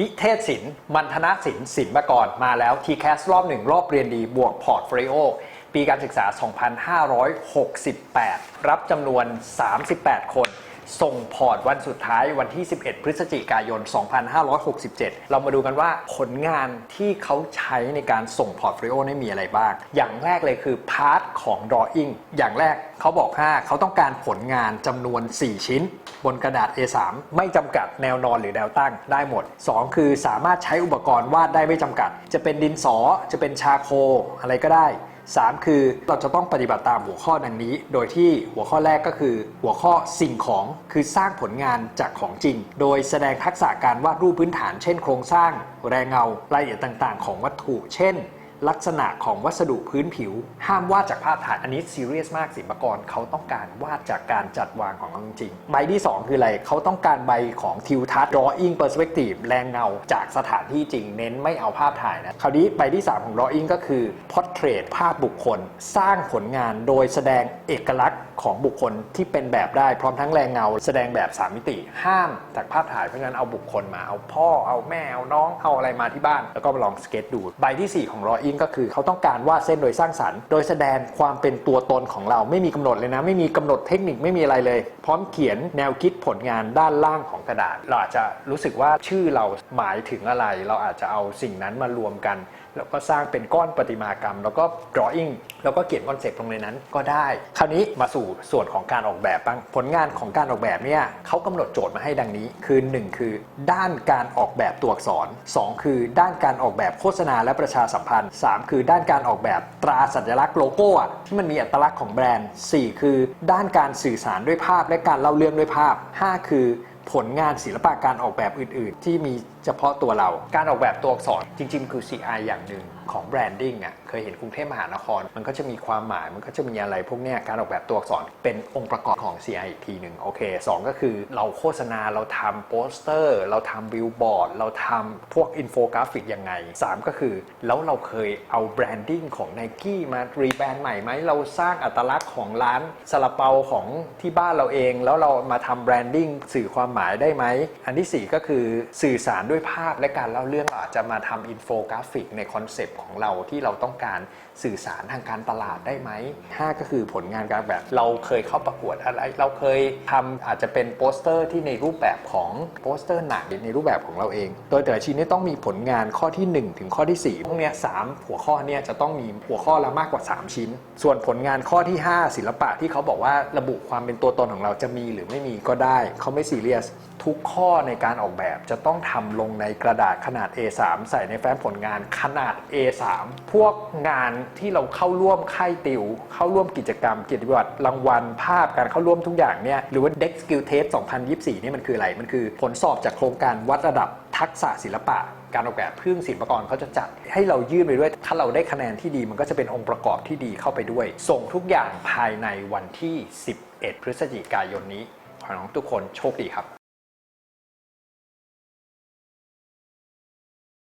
นิเทศศิลป์มัณฑนศิลป์ศิลปากรมาแล้วทีแคสรอบหนึ่งรอบเรียนดีบวกพอร์ตโฟลิโอปีการศึกษา 2568 รับจำนวน 38 คน ส่งพอร์ตวันสุดท้ายวันที่ 11 พฤศจิกายน 2567 เรามาดูกันว่าผลงานที่เขาใช้ในการส่งพอร์ตโฟลิโอนี่มีอะไรบ้าง อย่างแรกเลยคือพาร์ทของ drawing อย่างแรกเขาบอกว่าเขาต้องการผลงานจำนวน 4 ชิ้น บนกระดาษ A3 ไม่จำกัดแนวนอนหรือแนวตั้งได้หมด 2 คือสามารถใช้อุปกรณ์วาดได้ไม่จำกัด จะเป็นดินสอจะเป็นชาโคอะไรก็ได้ 3 คือเราจะต้องปฏิบัติตามหัวข้อดังนี้ โดยที่หัวข้อแรกก็คือ หัวข้อสิ่งของคือสร้างผลงานจากของจริง โดยแสดงทักษะการวาดรูปพื้นฐาน เช่น โครงสร้าง แรงเงารายละเอียดต่าง ๆ ของวัตถุ เช่น ลักษณะของวัสดุพื้นผิว ห้ามวาดจากภาพถ่ายอันนี้ซีเรียสมากศิลปากรเขาต้องการวาดจากการจัดวางของจริง ใบที่ 2 คืออะไรเขาต้องการใบของทิวทัศน์ drawing perspective แรงเงาจากสถานที่จริง เน้นไม่เอาภาพถ่ายนะคราวนี้ใบที่ 3 ของ drawing ก็คือ portrait ภาพบุคคล สร้างผลงานโดยแสดงเอกลักษณ์ของบุคคลที่เป็นแบบได้พร้อมทั้งแรงเงา แสดงแบบ 3 มิติ ห้ามจากภาพถ่ายเพราะฉะนั้นเอาบุคคลมาเอาพ่อเอาแม่เอาน้องเอาอะไรมาที่บ้าน แล้วก็ลองสเก็ตดูใบทีสี่4 ของ drawing ก็คือ เขาต้องการวาดเส้นโดยสร้างสรรค์ โดยแสดงความเป็นตัวตนของเราไม่มีกำหนดเลยนะ ไม่มีกำหนดเทคนิคไม่มีอะไรเลย พร้อมเขียนแนวคิดผลงานด้านล่างของกระดาษ เราอาจจะรู้สึกว่าชื่อเราหมายถึงอะไร เราอาจจะเอาสิ่งนั้นมารวมกัน แล้วก็สร้างเป็นก้อนประติมากรรม แล้วก็ drawing แล้วก็เขียนคอนเซ็ปต์ลงในนั้นก็ได้ คราวนี้มาสู่ส่วนของการออกแบบบ้างผลงานของการออกแบบเนี่ยเขากำหนดโจทย์มาให้ดังนี้ คือ 1 คือ ด้านการออกแบบตัวอักษร 2 คือ ด้านการออกแบบโฆษณาและประชาสัมพันธ์ 3 คือด้านการออกแบบตราสัญลักษณ์โลโก้ที่มันมีอัตลักษณ์ของแบรนด์ 4 คือ ด้านการสื่อสารด้วยภาพและการเล่าเรื่องด้วยภาพ 5 คือ ผลงานศิลปะการออกแบบอื่น ๆ ที่มีเฉพาะตัวเรา การออกแบบตัวอักษรจริง ๆ คือ CI อย่างหนึ่ง ของแบรนดิ้งอะเคยเห็นกรุงเทพมหานคร มันก็จะมีความหมายมันก็จะมีอะไรพวกเนี้ยการออกแบบตัวอักษรเป็นองค์ประกอบของ CI อีกทีหนึ่งโอเคสองก็คือเราโฆษณาเราทำโปสเตอร์ เราทำบิลบอร์ดเราทำพวกอินโฟกราฟิกยังไง 3 ก็คือ แล้วเราเคยเอาแบรนดิ้งของ n i กี้มารีแบรนด์ใหม่ไหมเราสร้างอัตลักษณ์ของร้านซาลาเปาของที่บ้านเราเอง แล้วเรามาทำแบรนดิ้งสื่อความหมายได้ไหมอันที่ 4 ก็คือสื่อสารด้วยภาพและการเล่าเรื่องเราอาจจะมาทำอินโฟกราฟิกในคอนเซปต์ของเราที่เราต้องการสื่อสารทางการตลาดได้ไหม5ก็คือผลงานการแบบเราเคยเข้าประกวดอะไร เราเคยทำอาจจะเป็นโปสเตอร์ที่ในรูปแบบของโปสเตอร์หนังในรูปแบบของเราเอง โดยแต่ละชิ้นนี้ต้องมีผลงานข้อที่ 1 ถึงข้อที่4พวกเนี้ยสามหัวข้อเนี้ยจะต้องมีหัวข้อละมากกว่า 3 ชิ้น ส่วนผลงานข้อที่ 5 ศิลปะที่เขาบอกว่าระบุความเป็นตัวตนของเราจะมีหรือไม่มีก็ได้ เขาไม่ซีเรียสทุกข้อในการออกแบบจะต้องทำลงในกระดาษขนาด A3 ใส่ในแฟ้มผลงานขนาด3 พวกงานที่เราเข้าร่วมค่ายติว เข้าร่วมกิจกรรมกิจวัตรรางวัล ภาพการเข้าร่วมทุกอย่างเนี่ยหรือว่า Dex Skill Test 2024นี่มันคืออะไร มันคือผลสอบจากโครงการวัดระดับทักษะศิลปะ การออกแบบพึ่งศิลปากรเขาจะจัด ให้เรายื่นไปด้วย ถ้าเราได้คะแนนที่ดีมันก็จะเป็นองค์ประกอบที่ดีเข้าไปด้วย ส่งทุกอย่างภายในวันที่ 11 พฤศจิกายนนี้ขอให้น้องทุกคนโชคดีครับ